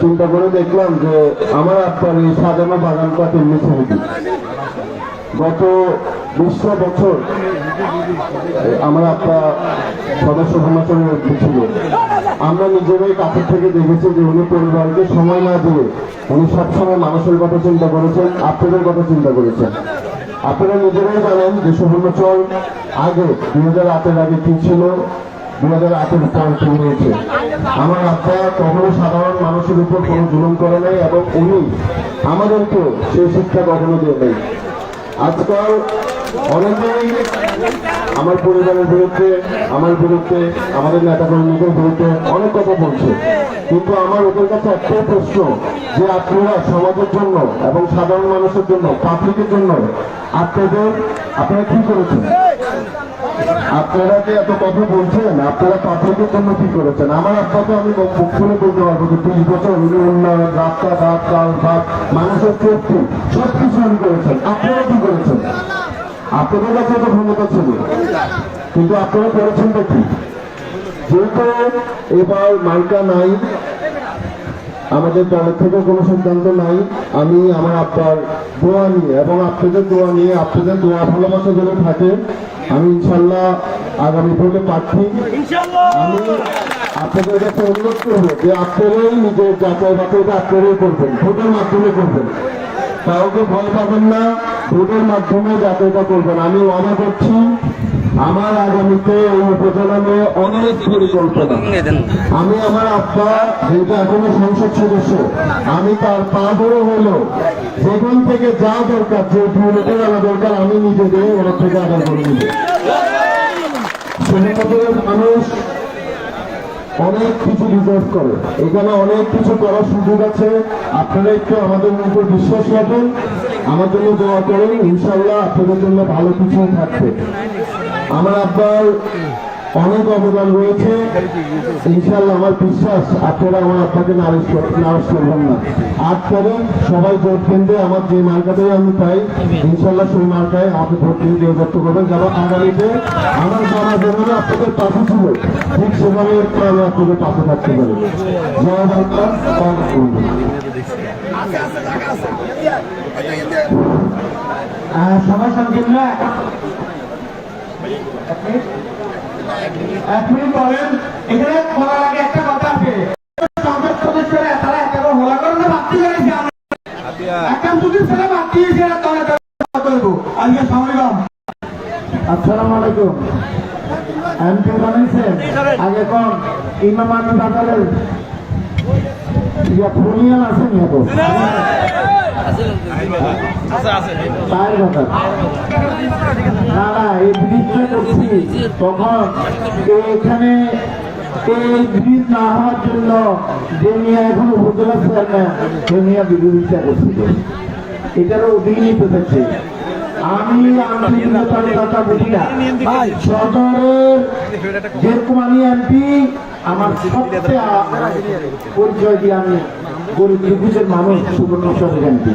চিন্তা করে দেখলাম যে আমার আপনার এই সাজানো কেমনি ছেড়ে দিই গত বিশটা বছর আমার আপনার সদস্য সমাচারের ছিল। আমরা নিজেরাই কাছের থেকে দেখেছি যে উনি পরিবারকে সময় না দিয়ে উনি সবসময় মানুষের কথা চিন্তা করেছেন আপনাদের কথা চিন্তা করেছেন। আপনারা নিজেরাই জানেন যে সুবর্ণচর আগে দুই হাজার আটের আগে কি ছিল আমার আব্বা কখনো সাধারণ মানুষের উপর কোনো জুলুম করে নাই এবং উনি আমাদেরকেও সেই শিক্ষা কখনো দিয়ে নেই। আজকাল অনেকেই আমার পরিবারের বিরুদ্ধে, আমার বিরুদ্ধে, আমাদের নেতা কর্মীদের বিরুদ্ধে অনেক কথা বলছে। কিন্তু আমার ওদের কাছে একটাই প্রশ্ন, যে আপনারা সমাজের জন্য এবং সাধারণ মানুষের জন্য, পাবলিকের জন্য আপনাদের, আপনারা কি করেছেন? আপনারা যে এত কথা বলছেন, আপনারা পাবলিকের জন্য কি করেছেন? আমার আব্বাকে আমি মুখ খুলে বলতে পারব যে ত্রিশ বছর উনি উন্নয়ন রাস্তাঘাট ভাত মানুষের চোখটি সব কিছু উনি করেছেন। আপনারা কি করেছেন? আপনাদের কাছে তো ক্ষমতা ছিল। কিন্তু আপনারা করেছেনটা কি? যেহেতু এবার মার্কা নাই, আমাদের দলের থেকে কোনো সিদ্ধান্ত নাই, আমি আমার আব্বার দোয়া নিয়ে এবং আপনাদের দোয়া নিয়ে, আপনাদের দোয়া ভালোবাসা যদি থাকে আমি ইনশাল্লাহ আগামী ভোটে প্রার্থী। আমি আপনাদের কাছে অনুরোধ করব যে আপনারাই নিজের যাচাই বাতাইটা আপনারাই করবেন ভোটের মাধ্যমে করবেন। কাউকে ভয় পাবেন না ভোটের মাধ্যমে যাচাইটা করবেন। আমি ওয়াদা করছি আমার আগামীতে এই উপজেলাতে অনেক পরিকল্পনা। আমি আমার আব্বা যেহেতু এখনও সংসদ সদস্য, আমি তার পা ধরে হলো, যেখান থেকে যা দরকার, যে ভূমিকা আনা দরকার, আমি নিজে দিয়ে ওর থেকে আদায় করে নিব। মানুষ অনেক কিছু ডিজার্ভ করে। এখানে অনেক কিছু করার সুযোগ আছে। আপনারা একটু আমাদের উপর বিশ্বাস রাখেন। আমার জন্য দোয়া করেন ইনশাল্লাহ আপনাদের জন্য ভালো কিছু থাকবে। আমার আব্বার অনেক অবদান রয়েছে। ইনশাল্লাহ আমার বিশ্বাস আপনারা আমার আব্বাকে নারাজ কর- নারাজ করবেন না। আট তারিখ সবাই ভোট কেন্দ্রে আমার যে মার্কাটাই আমি পাই ইনশাল্লাহ সেই মার্কায় আমাকে ভোট কেন্দ্রে দেবদত্ত করবেন। যারা আগামীতে আমার যারা যেভাবে আপনাদের পাশে ছিল ঠিক সেভাবে একটু আমি আপনাদের পাশে থাকতে পারি। জয় বাংলা জয় বঙ্গবন্ধু। আহ, সবাই সংকীর্ণ এক মিনিট। বলেন এখানে বলার আগে একটা কথা আছে। সংসদ সদস্যরা তারা একটা হোলা করে না বাড়তি করেছে একটা যদি ছেলে বাড়তি হয়েছে এরা তলে তলে করব। আজকে সামরিকম আসসালামু আলাইকুম। এমপি বানাইছেন আগে কোন ইমাম আলী বাজারের ইয়া ফুনিয়ান আছে নি তো পায়ের কথা না না এই করছি তখন এখানে এই ব্রিজ না হওয়ার জন্য যে নিয়ে এখন উপজেলা চেয়ারম্যান সে নিয়ে বিরোধিতা করছিল এটারও অধীন নিতে আমি আন্তরিকতার কথা বুঝি না সদরের যেরকম আমি এমপি আমার সবচেয়ে পরিচয় দিয়ে আমি গরিব ত্রিভুজের মানুষ সুবর্ণচরের এমপি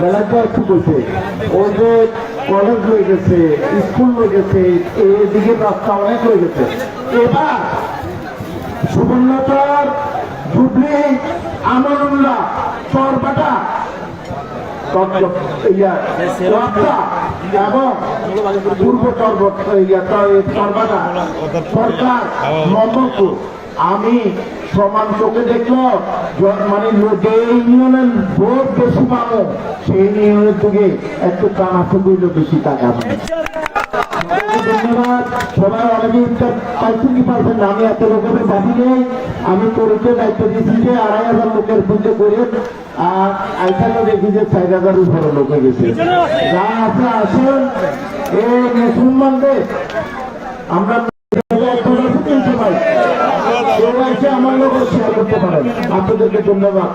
বেলাটা একটু বলছে? ওই যে কলেজ হয়ে গেছে স্কুল হয়ে গেছে এদিকে রাস্তা অনেক হয়ে গেছে। এবার সুবর্ণচর জুবলি আমরুল্লাহ চরবাটা এবং পূর্ব চর্বত সরকার নম্বরপুর আমি সমান চোখে দেখলাম মানে যে ইউনিয়নের ভোট বেশি পাবো সেই ইউনিয়নের দিকে একটু টানা ফুটুইলো বেশি টাকা আমি লোকের আমি দায়িত্ব যে আড়াই হাজার লোকের দেখি যে গেছে। যা আছে আমরা এসে আমার লোক আপনাদেরকে ধন্যবাদ।